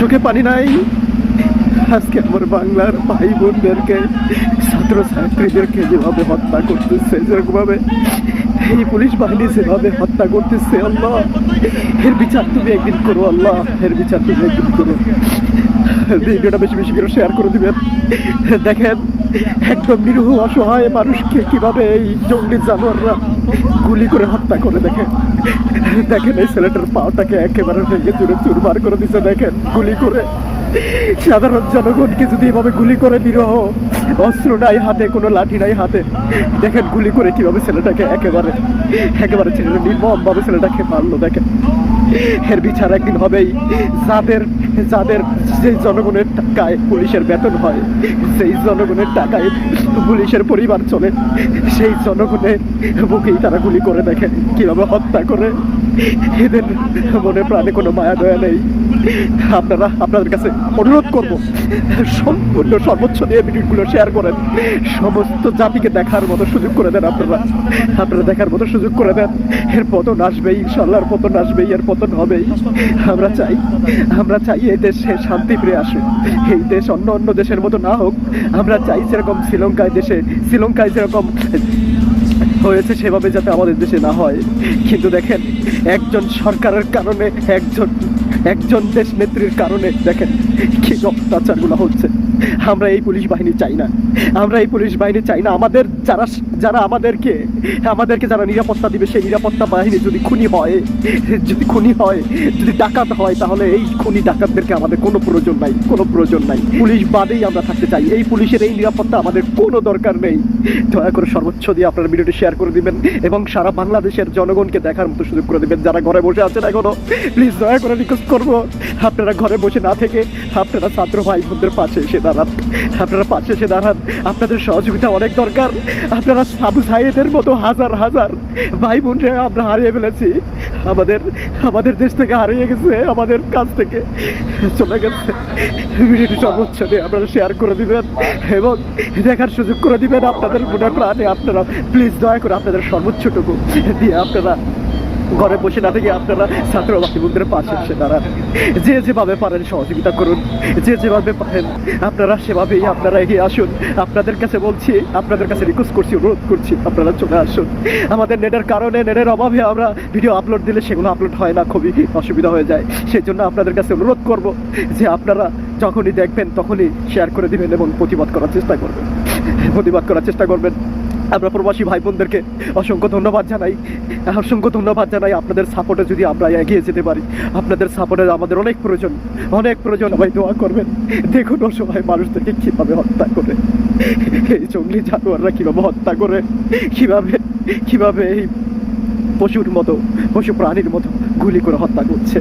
চোখে পানি নাই। আজকে আমার বাংলার ভাই বোনদেরকে ছাত্র ছাত্রীদেরকে যেভাবে হত্যা করতেছে, যেরকমভাবে এই পুলিশ বাহিনী যেভাবে হত্যা করতেছে, আল্লাহ, এর বিচার তুমি একদিন করো, আল্লাহ, এর বিচার তুমি একদিন করো। ভিডিওটা বেশি বেশি করে শেয়ার করে দেবেন। দেখেন একদম নিরীহ অসহায় মানুষকে কীভাবে এই জঙ্গলি জানোয়াররা গুলি করে হত্যা করে দেখে দেখেন এই ছেলেটার পাওটাকে একেবারে ভেঙে চুরে চুরমার করে দিছে, দেখেন, গুলি করে। সাধারণ জনগণকে যদি এভাবে গুলি করে নিরহ অস্ত্র নাই হাতে, কোনো লাঠি নাই হাতে, দেখেন গুলি করে কীভাবে ছেলেটাকে একেবারে একেবারে ছেলেটা নির্মম ভাবে ছেলেটাকে মারলো, দেখেন। এর বিচার একদিন হবেই। যাদের যাদের সেই জনগণের টাকায় পুলিশের বেতন হয়, সেই জনগণের টাকায় পুলিশের পরিবার চলে। সেই জনগণের বুকেই তারা গুলি করে দেখে কীভাবে হত্যা করে। এদের মনে প্রাণে কোনো মায়া, দয়া নেই। আপনারা, আপনাদের কাছে অনুরোধ করব, সম্পূর্ণ সর্বোচ্চ দিয়ে ভিডিওগুলো শেয়ার করেন। সমস্ত জাতিকে দেখার মতো সুযোগ করে দেন আপনারা। আপনারা দেখার মতো সুযোগ করে দেন। এর পতন আসবেই ইনশাল্লাহর পতন আসবেই, এর পতন হবেই। আমরা চাই আমরা চাই এই দেশে শান্তি ফিরে আসুক। এই দেশ অন্য অন্য দেশের মতো না হোক। আমরা চাই সেরকম শ্রীলঙ্কায় দেশে, শ্রীলঙ্কায় যেরকম হয়েছে সেভাবে যাতে আমাদের দেশে না হয়। কিন্তু দেখেন একজন সরকারের কারণে একজন একজন দেশ নেত্রীর কারণে দেখেন কি অত্যাচারগুলো হচ্ছে। আমরা এই পুলিশ বাহিনী চাই না। আমরা এই পুলিশ বাহিনী চাই না। আমাদের যারা যারা আমাদেরকে আমাদেরকে যারা নিরাপত্তা দিবে, সেই নিরাপত্তা বাহিনী যদি খুনি হয়, যদি খুনি হয়, যদি ডাকাত হয়, তাহলে এই খুনি ডাকাতদেরকে আমাদের কোনো প্রয়োজন নাই, কোনো প্রয়োজন নাই। পুলিশ বাদেই আমরা থাকতে চাই। এই পুলিশের এই নিরাপত্তা আমাদের কোনো দরকার নেই। দয়া করে সর্বোচ্চ দিয়ে আপনারা ভিডিওটি শেয়ার করে দিবেন এবং সারা বাংলাদেশের জনগণকে দেখার মতো সুযোগ করে দিবেন। যারা ঘরে বসে আছেন এখনও প্লিজ দয়া করে রিকোয়েস্ট করব। আপনারা ঘরে বসে না থেকে আপনারা ছাত্র ভাই বোনদের পাশে এসে দাঁড়ান। আপনারা পাশে এসে দাঁড়ান। আপনাদের সহযোগিতা অনেক দরকার। আপনারা সাবু মতো হাজার হাজার ভাই বোনরা আমরা হারিয়ে ফেলেছি। আমাদের আমাদের দেশ থেকে হারিয়ে গেছে, আমাদের কাছ থেকে। চলে গেছে। ভিডিওটি সর্বোচ্চ দিয়ে আপনারা শেয়ার করে দিবেন এবং দেখার সুযোগ করে দিবেন আপনাদের মনে প্রাণে। আপনারা প্লিজ দয়া করে আপনাদের সর্বোচ্চটুকু দিয়ে আপনারা ঘরে বসে না থেকে আপনারা ছাত্র ভাইবোনদের পাশে এসে দাঁড়ান। যে যেভাবে পারেন সহযোগিতা করুন। যে যেভাবে পারেন, আপনারা সেভাবেই আপনারা এগিয়ে আসুন। আপনাদের কাছে বলছি, আপনাদের কাছে রিকোয়েস্ট করছি, অনুরোধ করছি, আপনারা চলে আসুন। আমাদের নেটের কারণে, নেটের অভাবে আমরা ভিডিও আপলোড দিলে সেগুলো আপলোড হয় না, খুবই অসুবিধা হয়ে যায়। সেই জন্য আপনাদের কাছে অনুরোধ করব যে আপনারা যখনই দেখবেন তখনই শেয়ার করে দিবেন এবং প্রতিবাদ করার চেষ্টা করবেন। প্রতিবাদ করার চেষ্টা করবেন। আমরা প্রবাসী ভাই বোনদেরকে অসংখ্য ধন্যবাদ জানাই, অসংখ্য ধন্যবাদ জানাই আপনাদের সাপোর্টে যদি আমরা এগিয়ে যেতে পারি। আপনাদের সাপোর্টে আমাদের অনেক প্রয়োজন অনেক প্রয়োজন। ভাই দোয়া করবেন, দেখুন অসহায় মানুষদেরকে কীভাবে হত্যা করে। এই জঙ্গলি জানোয়াররা কীভাবে হত্যা করে, কীভাবে কীভাবে এই পশুর মতো, পশু প্রাণীর মতো গুলি করে হত্যা করছে।